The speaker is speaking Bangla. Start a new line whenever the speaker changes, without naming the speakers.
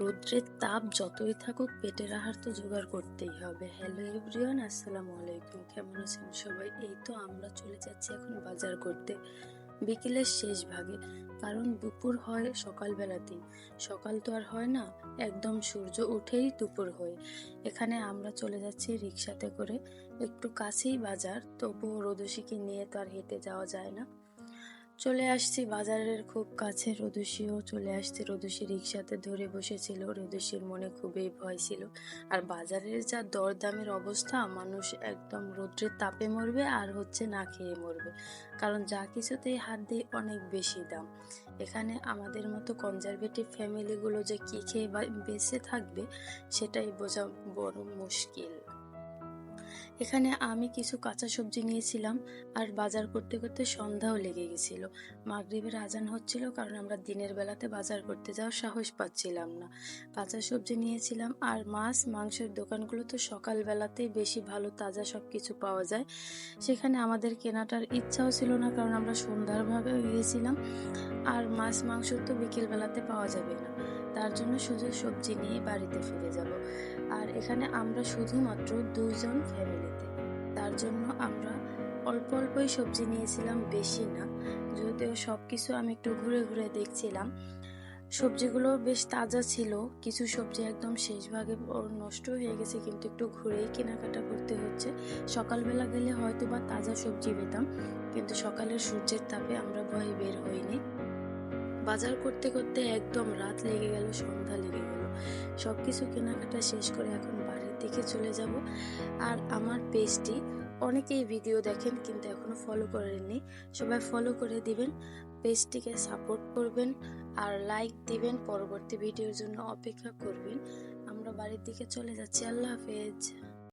রৌদ্রের তাপ যতই থাকুক, পেটের আহার তো জোগাড় করতেই হবে। হ্যালো এভরিওয়ান আসসালামু আলাইকুম। কেমন আছেন সবাই? এই তো আমরা চলে যাচ্ছি এখন বাজার করতে, বিকেলের শেষ ভাগে। কারণ দুপুর হয় সকালবেলাতেই সকাল তো আর হয় না, একদম সূর্য উঠেই দুপুর হয়। এখানে আমরা চলে যাচ্ছি রিক্সাতে করে। একটু কাছেই বাজার, তবুও রোদসীকে নিয়ে তো আর হেঁটে যাওয়া যায় না। চলে আসছি বাজারের খুব কাছে রদুষিও চলে আসছে রদুষি রিক্সাতে ধরে বসেছিল। রদুষির মনে খুবই ভয় ছিল। আর বাজারের যা দরদামের অবস্থা, মানুষ একদম রৌদ্রের তাপে মরবে আর হচ্ছে না খেয়ে মরবে। কারণ যা কিছুতেই হাত দিয়ে অনেক বেশি দাম। এখানে আমাদের মতো কনজারভেটিভ ফ্যামিলিগুলো যে কী খেয়ে বেঁচে থাকবে, সেটাই বোঝা বড় মুশকিল। এখানে আমি কিছু কাঁচা সবজি নিয়েছিলাম, আর বাজার করতে করতে সন্ধ্যাও লেগে গেছিল। মাগরিবের আজান হচ্ছিল কারণ আমরা দিনের বেলাতে বাজার করতে যাওয়ার সাহস পাচ্ছিলাম না। কাঁচা সবজি নিয়েছিলাম, আর মাছ, মাংসের দোকানগুলো তো সকালবেলাতেই বেশি ভালো, তাজা সব কিছু পাওয়া যায়। সেখানে আমাদের কেনাটার ইচ্ছাও ছিল না কারণ আমরা সন্ধ্যার ভাগে গিয়েছিলাম, আর মাছ, মাংস তো বিকেলবেলাতে পাওয়া যাবে না। তার জন্য শুধু সবজি নিয়ে বাড়িতে ফিরে যাব। আর এখানে আমরা শুধুমাত্র ফ্যামিলিতে তার জন্য আমরা অল্প অল্পই সবজি নিয়েছিলাম, বেশি না। যদিও সব কিছু আমি একটু ঘুরে ঘুরে দেখছিলাম, সবজিগুলো বেশ তাজা ছিল। কিছু সবজি একদম শেষ ভাগে নষ্ট হয়ে গেছে, কিন্তু একটু ঘুরেই কেনাকাটা করতে হচ্ছে। সকালবেলা গেলে হয়তো বা তাজা সবজি পেতাম, কিন্তু সকালের সূর্যের তাপে আমরা ভয়ে বের হইনি। বাজার করতে করতে একদম রাত লেগে গেল, সন্ধ্যা লেগে গেল। সব কিছু কেনাকাটা শেষ করে এখন বাড়ির দিকে চলে যাব। আর আমার পেজটি অনেকেই ভিডিও দেখেন কিন্তু এখনও ফলো করেননি। সবাই ফলো করে দিবেন, পেজটিকে সাপোর্ট করবেন আর লাইক দিবেন, পরবর্তী ভিডিওর জন্য অপেক্ষা করবেন। আমরা বাড়ির দিকে চলে যাচ্ছি। আল্লাহ হাফেজ।